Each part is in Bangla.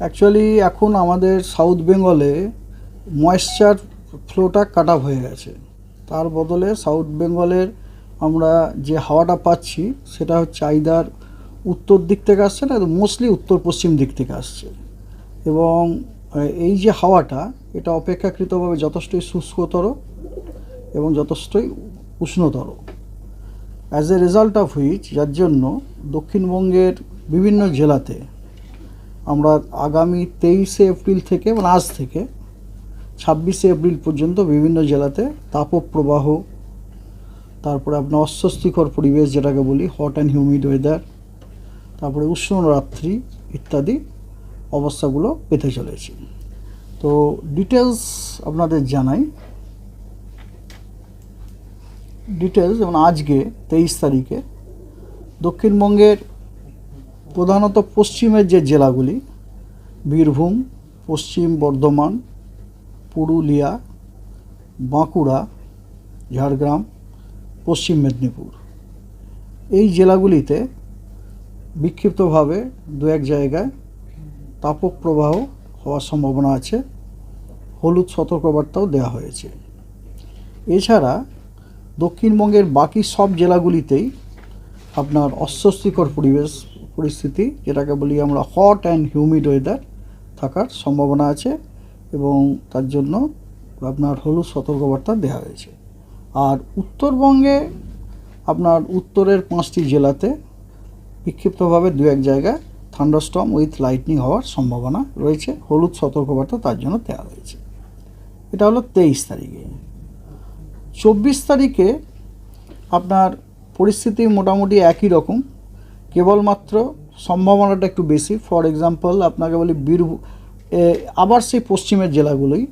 অ্যাকচুয়ালি এখন আমাদের সাউথ বেঙ্গলে ময়েশ্চার ফ্লোটা কাট হয়ে গেছে। তার বদলে সাউথ বেঙ্গলের আমরা যে হাওয়াটা পাচ্ছি, সেটা হচ্ছে আইদার উত্তর দিক থেকে আসছে না মোস্টলি উত্তর পশ্চিম দিক থেকে আসছে। এবং এই যে হাওয়াটা, এটা অপেক্ষাকৃতভাবে যথেষ্টই শুষ্কতর এবং যথেষ্টই উষ্ণতর। As a result of which যার জন্য দক্ষিণবঙ্গের বিভিন্ন জেলাতে আমরা আগামী তেইশে এপ্রিল থেকে মানে আজ থেকে, ছাব্বিশে এপ্রিল পর্যন্ত বিভিন্ন জেলাতে তাপপ্রবাহ, তারপরে আপনার অস্বস্তিকর পরিবেশ যেটাকে বলি হট অ্যান্ড হিউমিড ওয়েদার তারপরে উষ্ণ রাত্রি ইত্যাদি অবস্থাগুলো পেতে চলেছি। তো ডিটেলস আপনাদের জানাই। ডিটেলস যেমন আজকে তেইশ তারিখে দক্ষিণবঙ্গের প্রধানত পশ্চিমের যে জেলাগুলি, বীরভূম, পশ্চিম বর্ধমান, পুরুলিয়া, বাঁকুড়া, ঝাড়গ্রাম, পশ্চিম মেদিনীপুর। এই জেলাগুলিতে বিক্ষিপ্তভাবে দু এক জায়গায় তাপক প্রবাহ হওয়ার সম্ভাবনা আছে, হলুদ সতর্কবার্তাও দেওয়া হয়েছে। এছাড়া দক্ষিণবঙ্গের বাকি সব জেলাগুলিতেই আপনার অস্বস্তিকর পরিবেশ পরিস্থিতি, যেটাকে বলি আমরা হট অ্যান্ড হিউমিড ওয়েদার থাকার সম্ভাবনা আছে এবং তার জন্য আপনার হলুদ সতর্কবার্তা দেওয়া হয়েছে। আর উত্তরবঙ্গে আপনার উত্তরের পাঁচটি জেলাতে বিক্ষিপ্তভাবে দু এক জায়গায় থান্ডারস্টর্ম উইথ লাইটনিং হওয়ার সম্ভাবনা রয়েছে, হলুদ সতর্কবার্তা তার জন্য দেওয়া হয়েছে। এটা হলো তেইশ তারিখে। চব্বিশ তারিখে আপনার পরিস্থিতি মোটামুটি একই রকম। কেবলমাত্র সম্ভাবনাটা একটু বেশি। ফর এক্সাম্পল আপনাকে বলি বীরভূম আবার সেই পশ্চিমের জেলাগুলোই,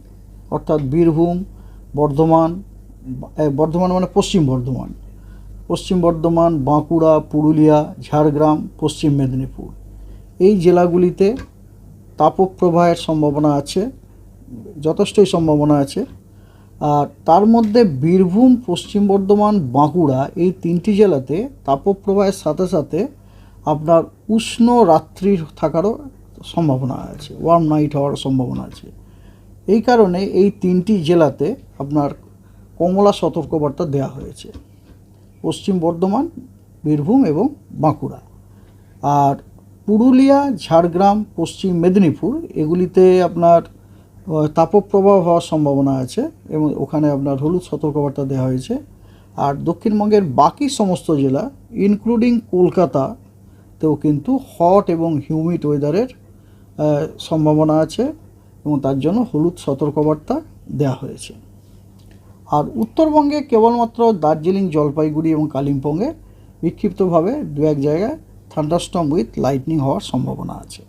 অর্থাৎ বীরভূম, বর্ধমান বর্ধমান মানে পশ্চিম বর্ধমান। পশ্চিম বর্ধমান, বাঁকুড়া, পুরুলিয়া, ঝাড়গ্রাম, পশ্চিম মেদিনীপুর। এই জেলাগুলিতে তাপপ্রবাহের সম্ভাবনা আছে, যথেষ্টই সম্ভাবনা আছে। আর তার মধ্যে বীরভূম, পশ্চিম বর্ধমান, বাঁকুড়া এই তিনটি জেলাতে তাপপ্রবাহের সাথে সাথে আপনার উষ্ণ রাত্রি থাকারও সম্ভাবনা আছে ওয়ার্ম নাইট হওয়ার সম্ভাবনা আছে। এই কারণে এই তিনটি জেলাতে আপনার কমলা সতর্কবার্তা দেওয়া হয়েছে। পশ্চিম বর্ধমান, বীরভূম এবং বাঁকুড়া। আর পুরুলিয়া, ঝাড়গ্রাম, পশ্চিম মেদিনীপুর, এগুলিতে আপনার তাপপ্রবাহ হওয়ার সম্ভাবনা আছে এবং ওখানে আপনার হলুদ সতর্কবার্তা দেওয়া হয়েছে। আর দক্ষিণবঙ্গের বাকি সমস্ত জেলা ইনক্লুডিং কলকাতাতেও কিন্তু হট এবং হিউমিড ওয়েদারের সম্ভাবনা আছে এবং তার জন্য হলুদ সতর্কবার্তা দেওয়া হয়েছে। আর উত্তরবঙ্গে কেবলমাত্র দার্জিলিং, জলপাইগুড়ি এবং কালিম্পংয়ে বিক্ষিপ্তভাবে দু এক জায়গায় থান্ডারস্টর্ম উইথ লাইটনিং হওয়ার সম্ভাবনা আছে।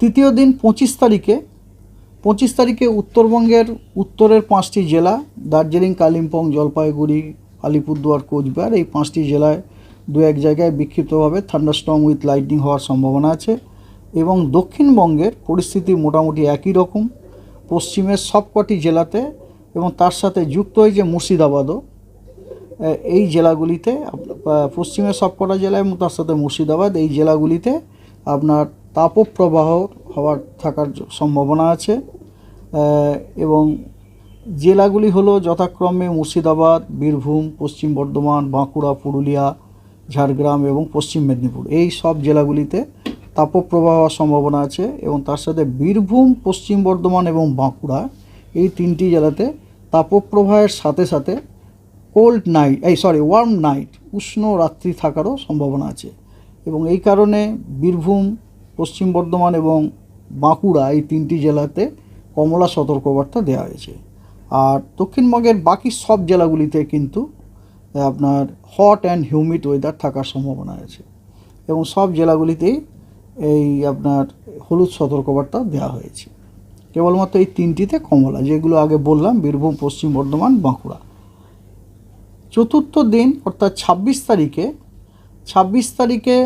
তৃতীয় দিন পঁচিশ তারিখে পঁচিশ তারিখে উত্তরবঙ্গের উত্তরের পাঁচটি জেলা, দার্জিলিং, কালিম্পং, জলপাইগুড়ি, আলিপুরদুয়ার, কোচবিহার এই পাঁচটি জেলায় দু এক জায়গায় বিক্ষিপ্তভাবে থান্ডারস্টর্ম উইথ লাইটনিং হওয়ার সম্ভাবনা আছে এবং দক্ষিণবঙ্গের পরিস্থিতি মোটামুটি একই রকম। পশ্চিমের সবকটি জেলাতে এবং তার সাথে যুক্ত হয়েছে মুর্শিদাবাদও এই জেলাগুলিতে পশ্চিমের সবকটা জেলায় এবং তার সাথে মুর্শিদাবাদ, এই জেলাগুলিতে আপনার তাপপ্রবাহ হওয়ার থাকার সম্ভাবনা আছে। এবং জেলাগুলি হলো যথাক্রমে মুর্শিদাবাদ, বীরভূম, পশ্চিম বর্ধমান, বাঁকুড়া, পুরুলিয়া ঝাড়গ্রাম এবং পশ্চিম মেদিনীপুর। এই সব জেলাগুলিতে তাপপ্রবাহ হওয়ার সম্ভাবনা আছে এবং তার সাথে বীরভূম, পশ্চিম বর্ধমান এবং বাঁকুড়া এই তিনটি জেলাতে তাপপ্রবাহের সাথে সাথে কোল্ড নাইট এই সরি ওয়ার্ম নাইট উষ্ণ রাত্রি থাকারও সম্ভাবনা আছে। এবং এই কারণে বীরভূম, পশ্চিম বর্ধমান এবং বাঁকুড়া এই তিনটি জেলাতে কমলা সতর্কবার্তা দেওয়া হয়েছে। আর দক্ষিণবঙ্গের বাকি সব জেলাগুলিতে কিন্তু আপনার হট অ্যান্ড হিউমিড ওয়েদার থাকার সম্ভাবনা আছে। এবং সব জেলাগুলিতেই এই আপনার হলুদ সতর্কবার্তা দেওয়া হয়েছে। কেবলমাত্র এই তিনটিতে কমলা, যেগুলো আগে বললাম, বীরভূম, পশ্চিম বর্ধমান, বাঁকুড়া। চতুর্থ দিন, অর্থাৎ ছাব্বিশ তারিখে ছাব্বিশ তারিখে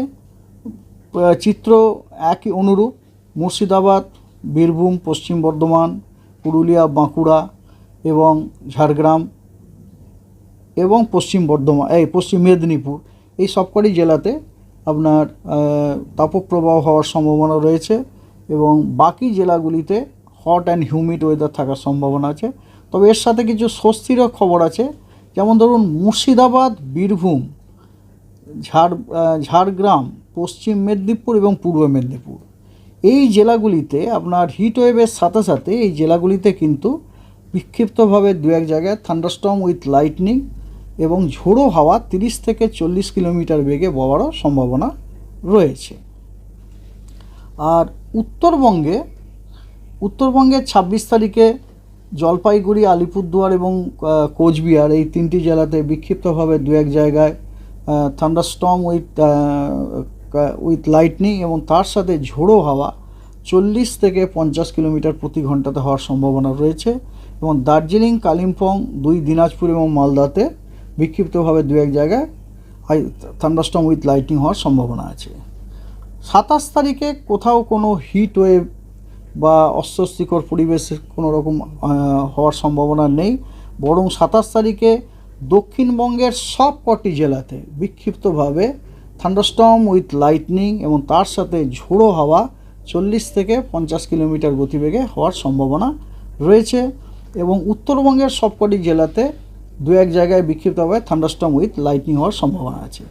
চিত্র একই অনুরূপ, মুর্শিদাবাদ, বীরভূম, পশ্চিম বর্ধমান, পুরুলিয়া, বাঁকুড়া এবং ঝাড়গ্রাম এবং পশ্চিম বর্ধমান, এই পশ্চিম মেদিনীপুর, এই সবকটি জেলাতে আপনার তাপপ্রবাহ হওয়ার সম্ভাবনা রয়েছে এবং বাকি জেলাগুলিতে হট অ্যান্ড হিউমিড ওয়েদার থাকার সম্ভাবনা আছে। তবে এর সাথে কিছু স্বস্তিরও খবর আছে। যেমন ধরুন, মুর্শিদাবাদ, বীরভূম, ঝাড় ঝাড়গ্রাম, পশ্চিম মেদিনীপুর এবং পূর্ব মেদিনীপুর। এই জেলাগুলিতে আপনার হিট ওয়েভের সাথে সাথে এই জেলাগুলিতে কিন্তু বিক্ষিপ্তভাবে দু এক জায়গায় থান্ডারস্টর্ম উইথ লাইটনিং এবং ঝোড়ো হাওয়া তিরিশ থেকে চল্লিশ কিলোমিটার বেগে বওয়ারও সম্ভাবনা রয়েছে। আর উত্তরবঙ্গে, উত্তরবঙ্গের ছাব্বিশ তারিখে জলপাইগুড়ি, আলিপুরদুয়ার এবং কোচবিহার এই তিনটি জেলাতে বিক্ষিপ্তভাবে দু এক জায়গায় থান্ডারস্টর্ম উইথ উইথ লাইটনিং এবং তার সাথে ঝোড়ো হাওয়া চল্লিশ থেকে পঞ্চাশ কিলোমিটার প্রতি ঘন্টাতে হওয়ার সম্ভাবনা রয়েছে এবং দার্জিলিং, কালিম্পং, দুই দিনাজপুর এবং মালদাতে বিক্ষিপ্তভাবে দু এক জায়গায় থান্ডারস্টর্ম উইথ লাইটনিং হওয়ার সম্ভাবনা আছে। সাতাশ তারিখে কোথাও কোনো হিট ওয়েভ বা অস্বস্তিকর পরিবেশের কোনো রকম হওয়ার সম্ভাবনা নেই। বরং সাতাশ তারিখে দক্ষিণবঙ্গের সব কটি জেলাতে বিক্ষিপ্তভাবে থান্ডারস্টম উইথ লাইটনিং এবং তার সাথে ঝোড়ো হাওয়া চল্লিশ থেকে পঞ্চাশ কিলোমিটার গতিবেগে হওয়ার সম্ভাবনা রয়েছে এবং উত্তরবঙ্গের সবকটি জেলাতে দু এক জায়গায় বিক্ষিপ্তভাবে থান্ডারস্টর্ম উইথ লাইটনিং হওয়ার সম্ভাবনা আছে।